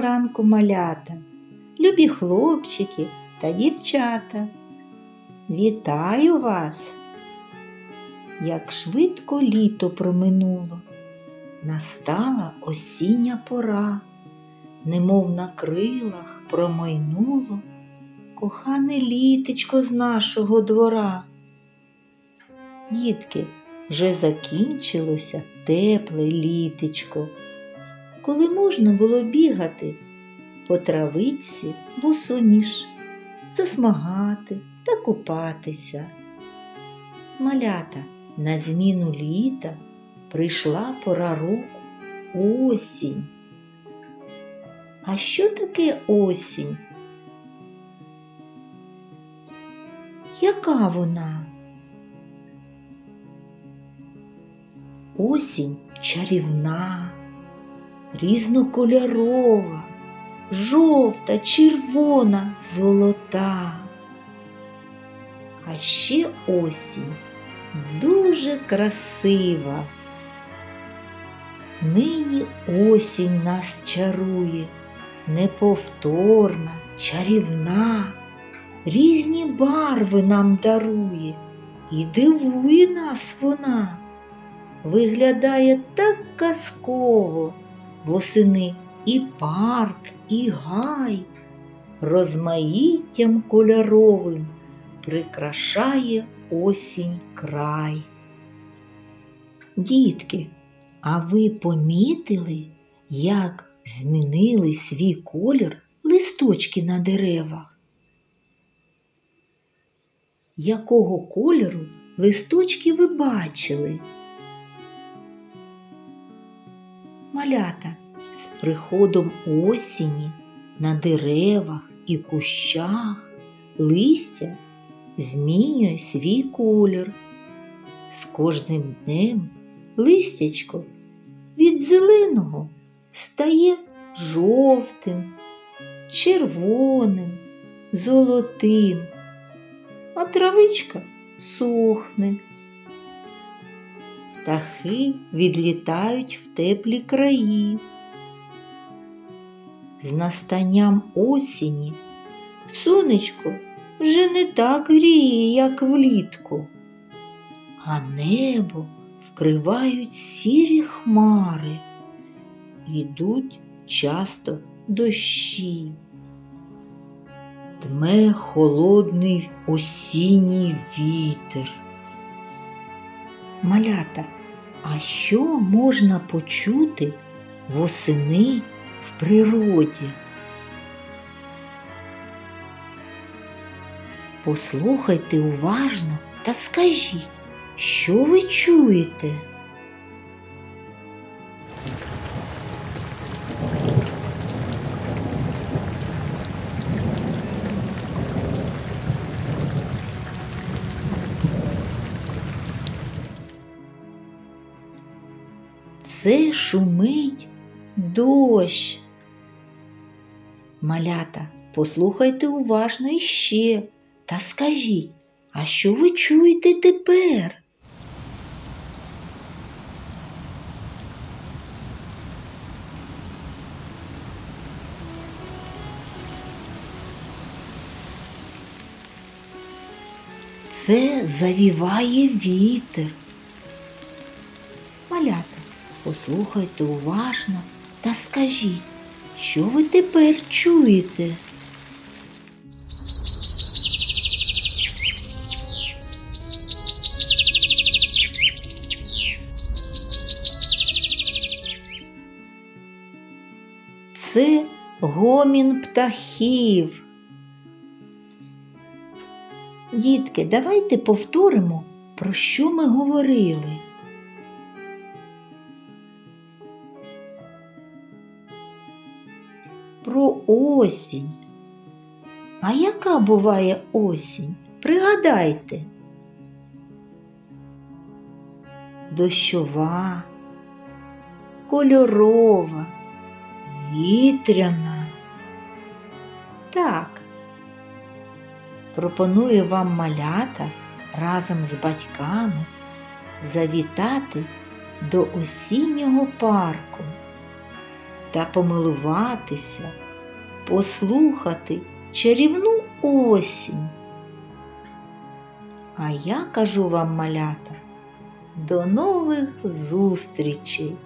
ранку, малята, любі хлопчики та дівчата. Вітаю вас! Як швидко літо проминуло, настала осіння пора, немов на крилах промайнуло кохане літечко з нашого двора. Дітки, вже закінчилося тепле літечко, коли можна було бігати по травиці босоніж, засмагати та купатися. Малята на зміну літа прийшла пора року осінь. А що таке осінь? Яка вона? Осінь чарівна, різнокольорова, жовта, червона, золота. А ще осінь дуже красива. Нині осінь нас чарує, неповторна, чарівна, різні барви нам дарує і дивує нас вона виглядає так казково восени і парк, і гай, розмаїттям кольоровим прикрашає осінь край. Дітки, а ви помітили, як змінили свій колір листочки на деревах? Якого кольору листочки ви бачили? Малята з приходом осені на деревах і кущах листя змінює свій колір. З кожним днем листячко від зеленого стає жовтим, червоним, золотим, а травичка сохне птахи відлітають в теплі краї. З настанням осені сонечко вже не так гріє, як влітку, а небо вкривають сірі хмари, ідуть часто дощі. Дме холодний осінній вітер. Малята, а що можна почути восени в природі? Послухайте уважно та скажіть, що ви чуєте? Це шумить дощ. Малята, послухайте уважно іще та скажіть, а що ви чуєте тепер? Це завіває вітер. Малята, послухайте уважно та скажіть, що ви тепер чуєте? Це гомін птахів. Дітки, давайте повторимо, про що ми говорили. Про осінь. А яка буває осінь? Пригадайте. Дощова, кольорова, вітряна. Так, пропоную вам малята разом з батьками завітати до осіннього парку та помилуватися послухати чарівну осінь. А я кажу вам, малята, до нових зустрічей!